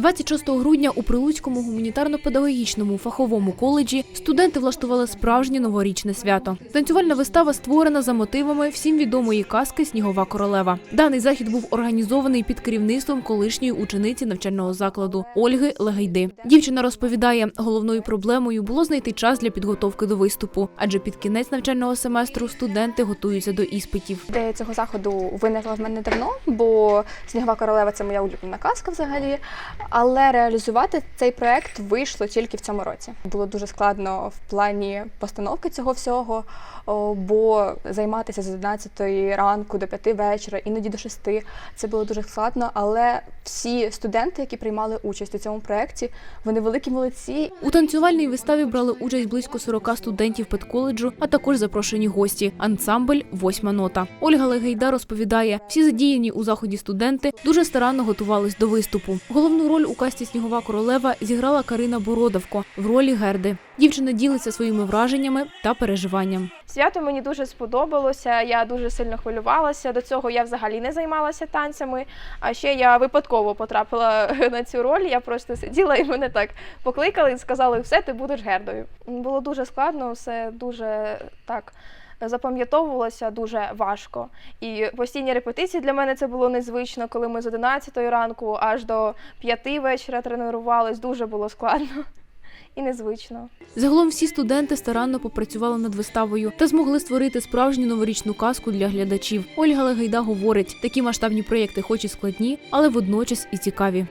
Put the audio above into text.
26 грудня у Прилуцькому гуманітарно-педагогічному фаховому коледжі студенти влаштували справжнє новорічне свято. Танцювальна вистава створена за мотивами всім відомої казки Снігова королева. Даний захід був організований під керівництвом колишньої учениці навчального закладу Ольги Легайди. Дівчина розповідає, головною проблемою було знайти час для підготовки до виступу, адже під кінець навчального семестру студенти готуються до іспитів. Ідея цього заходу виникла в мене давно, бо Снігова королева це моя улюблена казка взагалі. Але реалізувати цей проект вийшло тільки в цьому році. Було дуже складно в плані постановки цього всього, бо займатися з 11 ранку до 5 вечора, іноді до 6, це було дуже складно. Але всі студенти, які приймали участь у цьому проєкті, вони великі молодці У танцювальній виставі брали участь близько 40 студентів педколеджу, а також запрошені гості. Ансамбль Восьма нота. Ольга Легейда розповідає, всі задіяні у заході студенти дуже старанно готувались до виступу. Головну роль у касті Снігова королева зіграла Карина Бородавко в ролі Герди. Дівчина ділиться своїми враженнями та переживанням. Свято мені дуже сподобалося. Я дуже сильно хвилювалася. До цього я взагалі не займалася танцями. А ще я випадково потрапила на цю роль. Я просто сиділа і мене так покликали і сказали, все, ти будеш гердою. Було дуже складно, все дуже так. Запам'ятовувалося дуже важко. І постійні репетиції для мене це було незвично, коли ми з 11 ранку аж до 5 вечора тренувались. Дуже було складно і незвично. Загалом всі студенти старанно попрацювали над виставою та змогли створити справжню новорічну казку для глядачів. Ольга Легайда говорить, такі масштабні проєкти, хоч і складні, але водночас і цікаві.